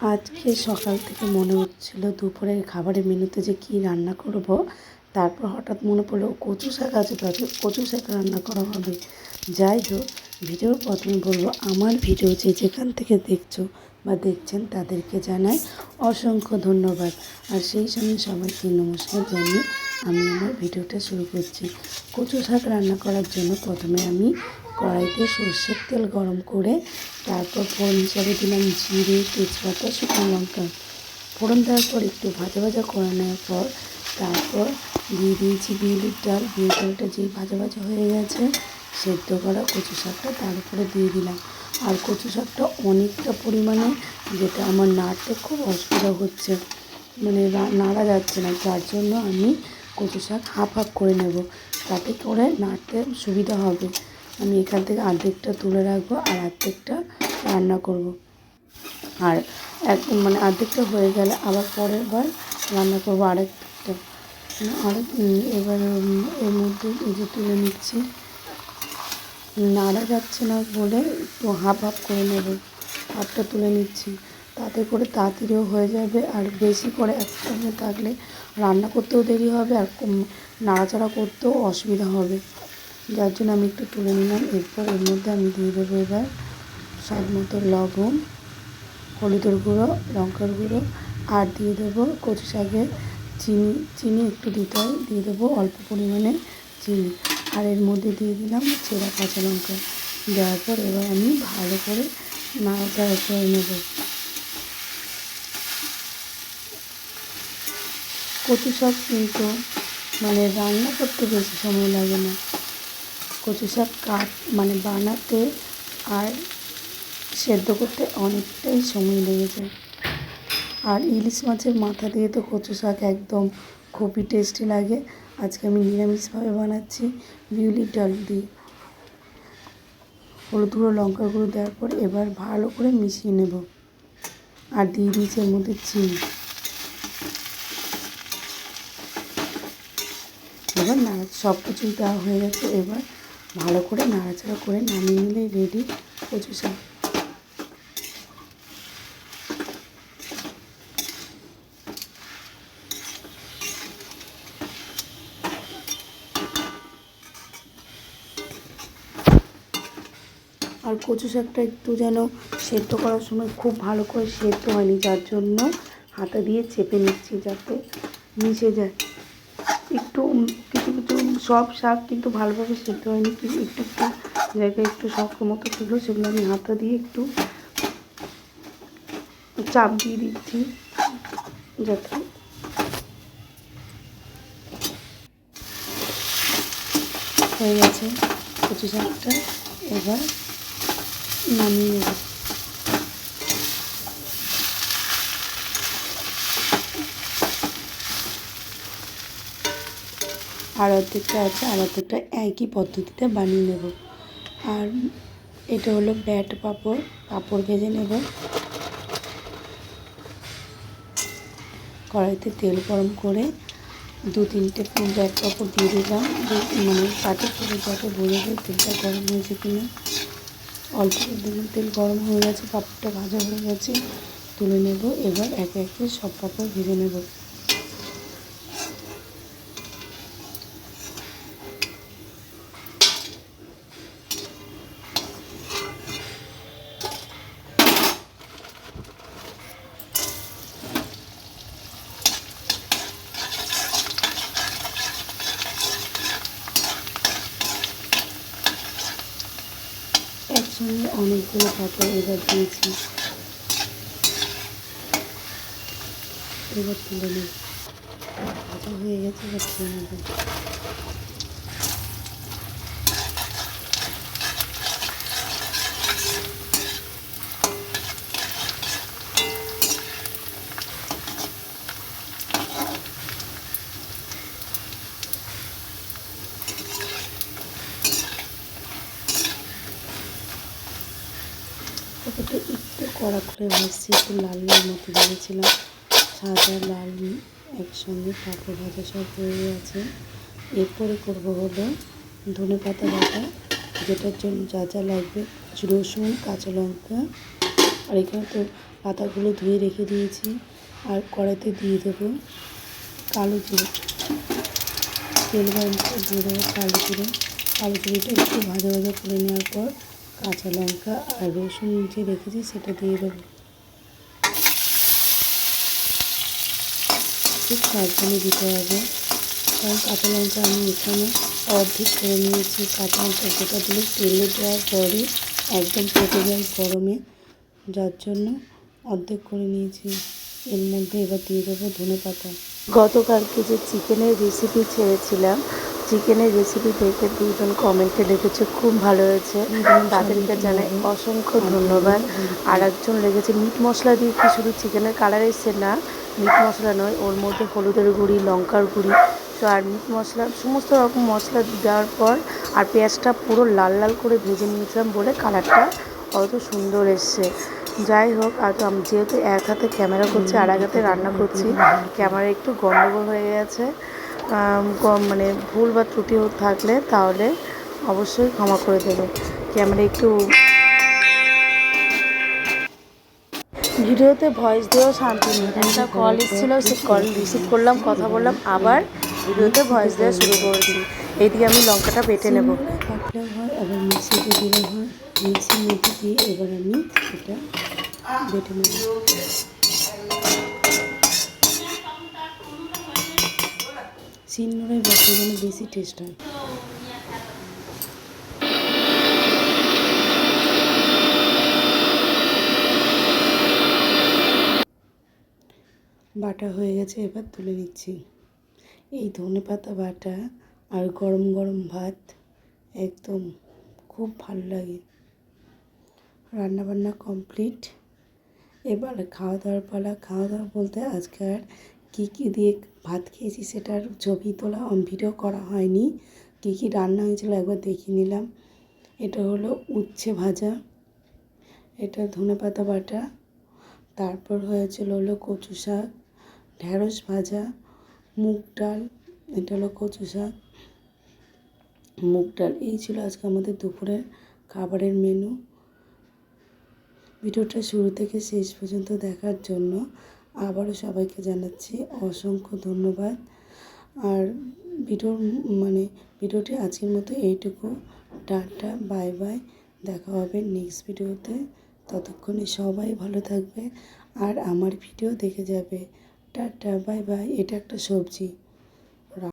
আজকে সকাল থেকে মনে হচ্ছিল দুপুরের খাবারের মেনুতে যে কী রান্না করব। তারপর হঠাৎ মনে পড়ল, কচু শাক আছে তো আজকে কচু শাক রান্না করা হবে। যাই হোক ভিডিওর প্রথমে বলব, আমার ভিডিও যে যেখান থেকে দেখছ বা দেখছেন তাদেরকে জানাই অসংখ্য ধন্যবাদ। আর সেই সঙ্গে সবাইকে নমস্কার জানিয়ে আমি আমার ভিডিওটা শুরু করছি। কচু শাক রান্না করার জন্য প্রথমে আমি কড়াইতে সর্ষের তেল গরম করে, তারপর ফোড়ন হিসাবে দিলাম জিরে, তেজপাতা, শুকনো লঙ্কা। ফোড়ন দেওয়ার পর একটু ভাজা ভাজা করে নেওয়ার পর, তারপর দিয়ে দিয়েছি বিউলির ডাল। বিউলির ডালটা যেই ভাজা ভাজা হয়ে গেছে, সেদ্ধ করা কচু শাকটা তার উপরে দিয়ে দিলাম। আর কচু শাকটা অনেকটা পরিমাণে, যেটা আমার নাড়তে খুব অসুবিধা হচ্ছে। মানে নাড়া যাচ্ছে না, যার জন্য আমি কচু শাক হাফ হাফ করে নেব। তাতে করে নাড়তে সুবিধা হবে। আমি এখান থেকে অর্ধেকটা তুলে রাখব আর অর্ধেকটা রান্না করব। আর এক মানে অর্ধেকটা হয়ে গেলে আবার পরের বার রান্না করব আরেকটা। আরেক উম, এবার এর মধ্যে এই যে তুলে নিচ্ছি। নাড়া যাচ্ছে না বলে একটু হাফ হাফ করে নেব। হাফটা তুলে নিচ্ছি। তাতে করে তাড়াতাড়িও হয়ে যাবে আর বেশি করে একসঙ্গে থাকলে রান্না করতেও দেরি হবে আর নাড়াচাড়া করতেও অসুবিধা হবে। যার জন্য আমি একটু তুলে নিলাম। এরপর এর মধ্যে আমি দিয়ে দেবো এবার স্বাদ মতো লবণ, হলুদের গুঁড়ো, লঙ্কার গুঁড়ো, আর দিয়ে দেবো কচু শাকে চিনি। চিনি একটু দিতে হয়, দিয়ে দেবো অল্প পরিমাণে চিনি। আর এর মধ্যে দিয়ে দিলাম চেরা কাঁচা লঙ্কা। দেওয়ার পর এবার আমি ভালো করে নাড়াচাড়া করে নেব। কচু শাক কিন্তু মানে রান্না করতে বেশি সময় লাগে না। কচু শাক কাট মানে বানাতে আর সেদ্ধ করতে অনেকটাই সময় লেগে যায়। আর ইলিশ মাছের মাথা দিয়ে তো কচু শাক একদম খুবই টেস্টি লাগে। আজকে আমি নিরামিষভাবে বানাচ্ছি বিউলির ডাল দিয়ে। হলুদ গুঁড়ো, লঙ্কা গুঁড়ো দেওয়ার পর এবার ভালো করে মিশিয়ে নেব। আর দিয়ে দিয়েছি এর মধ্যে চিনি। এবার নাড়া সব কিছুই দেওয়া হয়ে গেছে। এবার ভালো করে নাড়াচাড়া করে নামিয়ে নিলে রেডি কচু শাক। আর কচু শাকটা একটু যেন সেদ্ধ করার সময় খুব ভালো করে সেদ্ধ হয়নি, যার জন্য হাতা দিয়ে চেপে নিচ্ছি যাতে মিশে যায়। একটু কিছু সব শাক কিন্তু ভালোভাবে সেদ্ধ হয়নি। কিন্তু একটু একটু জায়গায় একটু শক্ত মতো ছিল, সেগুলো আমি হাতা দিয়ে একটু চাপ দিয়ে দিচ্ছি, যাতে হয়ে গেছে কচু শাকটা। এবার নামিয়ে নেব। আর অর্ধেকটা আছে, আর অর্ধেকটা একই পদ্ধতিতে বানিয়ে নেব। আর এটা হলো ব্যাট পাঁপড়, পাপড় ভেজে নেব। কড়াইতে তেল গরম করে দু তিনটে ব্যাট পাঁপড় দিয়ে দিলাম। মানে কাটে করে যাতে বোঝা যায় তেলটা গরম হয়েছে কিনা। অল্প দেখুন তেল গরম হয়ে গেছে, পাপড়টা ভাজা হয়ে গেছে। তুলে নেব, এবার একে একে সব পাঁপড় ভেজে নেব। একসঙ্গে অনেকগুলো পাপড় এবার দিয়েছি। এবার তুলে নিই। হয়ে গেছে ওটাতে একটু কড়া করে ভাজছি, একটু লাল লাল মতো ভেবেছিলাম সাদা লাল একসঙ্গে পাঁপড় ভাজা সব হয়ে গেছে। এরপরে করব হলো ধনে পাতা বাটা, যেটার জন্য যা যা লাগবে, রসুন, কাঁচা লঙ্কা, আর এখানে তো পাতাগুলো ধুয়ে রেখে দিয়েছি, আর কড়াইতে দিয়ে দেবো কালো জিরে। তেল গরম করে দিয়ে দেবো কালো জিরে। কালো জিরেটা একটু ভাজা ভাজা করে নেওয়ার পর কাঁচা লঙ্কা আর রসুন যে রেখেছি সেটা দিয়ে দেবো। খুব সাবধানে দিতে হবে। কারণ কাঁচা লঙ্কা আমি এখানে অর্ধেক করে নিয়েছি। কাঁচা লঙ্কা গোটা দিলে তেলে দেওয়ার পরে একদম পেটে যায় গরমে। যার জন্য অর্ধেক করে নিয়েছি। এর মধ্যে এবার দিয়ে দেবো ধনে পাতা গতকালকে যে চিকেনের রেসিপি ছেড়েছিলাম চিকেনের রেসিপি দেখে দুজন কমেন্টে লিখেছে খুব ভালো হয়েছে। তাদেরকে জানাই অসংখ্য ধন্যবাদ। আর একজন লেগেছে মিট মশলা দিয়ে কি শুধু চিকেনের কালার এসছে না মিট মশলা নয় ওর মধ্যে হলুদের গুঁড়ি লঙ্কার গুঁড়ি। তো আর মিট মশলা সমস্ত রকম মশলা দেওয়ার পর আর পেঁয়াজটা পুরো লাল লাল করে ভেজে নিয়েছিলাম বলে কালারটা অত সুন্দর এসছে। যাই হোক আজ আমি যেহেতু এক হাতে ক্যামেরা করছি আর এক হাতে রান্না করছি ক্যামেরা একটু গন্ডগোল হয়ে গেছে। মানে ভুল বা ত্রুটি থাকলে তাহলে অবশ্যই ক্ষমা করে দেবে। ক্যামেরা একটু ভিডিওতে ভয়েস দিয়েও শান্তি নেই। একটা কল এসেছিল সে কল রিসিভ করলাম কথা বললাম আবার ভিডিওতে ভয়েস দেওয়া শুরু করেছি। এইদিকে আমি লঙ্কাটা বেটে নেব। কাটলেও হয় আবার মিক্সিতে দিলেও হয় মিক্সির মধ্যে দিয়ে এবার আমি এটা বেটে নেব। শিলনোড়ায় বাটলে যেন বেশি টেস্ট হয়। বাটা হয়ে গেছে, এবার তুলে নিচ্ছি। এই ধনে পাতা বাটা আর গরম গরম ভাত একদম খুব ভালো লাগে। রান্নাবান্না কমপ্লিট এবার খাওয়া দাওয়ার পালা, খাওয়া দাওয়া বলতে আজকে আর কী কী দিয়ে ভাত খেয়েছি সেটার ছবি তোলা ভিডিও করা হয়নি। কী কী রান্না হয়েছিল একবার দেখিয়ে নিলাম। এটা হলো উচ্ছে ভাজা, এটা ধনে পাতা বাটা, তারপর হয়েছিল হলো কচু শাক ঢ্যাঁড়স ভাজা, মুগ ডাল, এটা হলো কচু শাক, মুগ ডাল। এই ছিল আজকে আমাদের দুপুরের খাবারের মেনু ভিডিওটা শুরু থেকে শেষ পর্যন্ত দেখার জন্য আবারও সবাইকে জানাচ্ছি অসংখ্য ধন্যবাদ। আর ভিডিওর মানে ভিডিওটি আজকের মতো এইটুকু। Tata, bye bye. দেখা হবে নেক্সট ভিডিওতে। ততক্ষণে সবাই ভালো থাকবে। আর আমার ভিডিও দেখে যাবে। Tata, bye bye. এটা একটা সবজি।